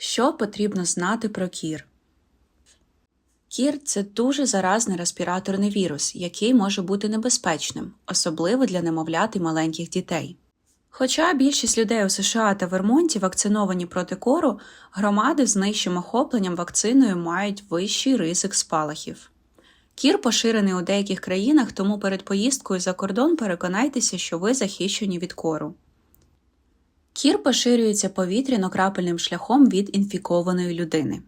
Що потрібно знати про кір? Кір це дуже заразний респіраторний вірус, який може бути небезпечним, особливо для немовлят і маленьких дітей. Хоча більшість людей у США та Вермонті вакциновані проти кору, громади з нижчим охопленням вакциною мають вищий ризик спалахів. Кір поширений у деяких країнах, тому перед поїздкою за кордон переконайтеся, що ви захищені від кору. Кір поширюється повітряно-крапельним шляхом від інфікованої людини.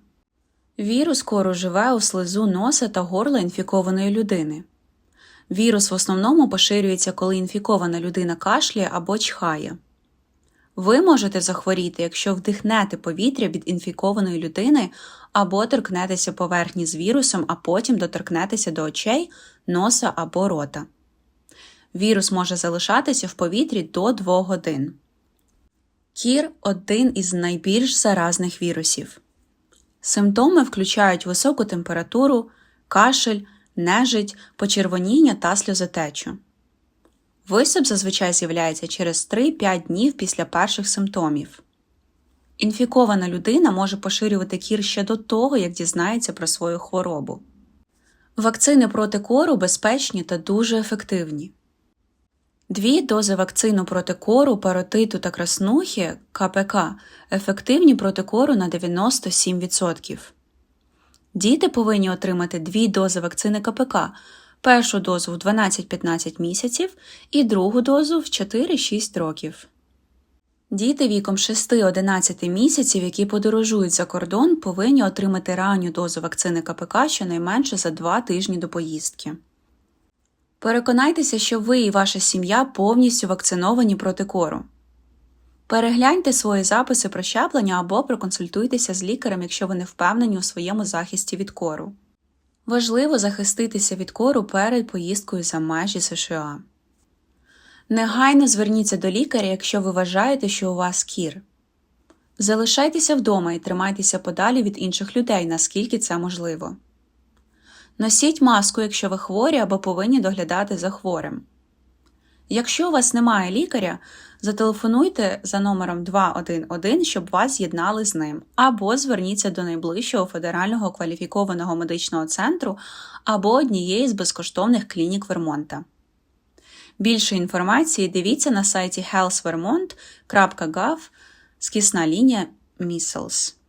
Вірус кору живе у слизу носа та горла інфікованої людини. Вірус в основному поширюється, коли інфікована людина кашляє або чхає. Ви можете захворіти, якщо вдихнете повітря від інфікованої людини або торкнетеся поверхні з вірусом, а потім доторкнетеся до очей, носа або рота. Вірус може залишатися в повітрі до 2 годин. Кір один із найбільш заразних вірусів. Симптоми включають високу температуру, кашель, нежить, почервоніння та сльозотечу. Висип зазвичай з'являється через 3-5 днів після перших симптомів. Інфікована людина може поширювати кір ще до того, як дізнається про свою хворобу. Вакцини проти кору безпечні та дуже ефективні. Дві дози вакцину проти кору, паротиту та краснухи КПК ефективні проти кору на 97%. Діти повинні отримати дві дози вакцини КПК, першу дозу в 12-15 місяців і другу дозу в 4-6 років. Діти віком 6-11 місяців, які подорожують за кордон, повинні отримати ранню дозу вакцини КПК щонайменше за 2 тижні до поїздки. Переконайтеся, що ви і ваша сім'я повністю вакциновані проти кору. Перегляньте свої записи про щеплення або проконсультуйтеся з лікарем, якщо ви не впевнені у своєму захисті від кору. Важливо захиститися від кору перед поїздкою за межі США. Негайно зверніться до лікаря, якщо ви вважаєте, що у вас кір. Залишайтеся вдома і тримайтеся подалі від інших людей, наскільки це можливо. Носіть маску, якщо ви хворі або повинні доглядати за хворим. Якщо у вас немає лікаря, зателефонуйте за номером 211, щоб вас з'єднали з ним, або зверніться до найближчого федерального кваліфікованого медичного центру або однієї з безкоштовних клінік Вермонта. Більше інформації дивіться на сайті healthvermont.gov скісна лінія Measles.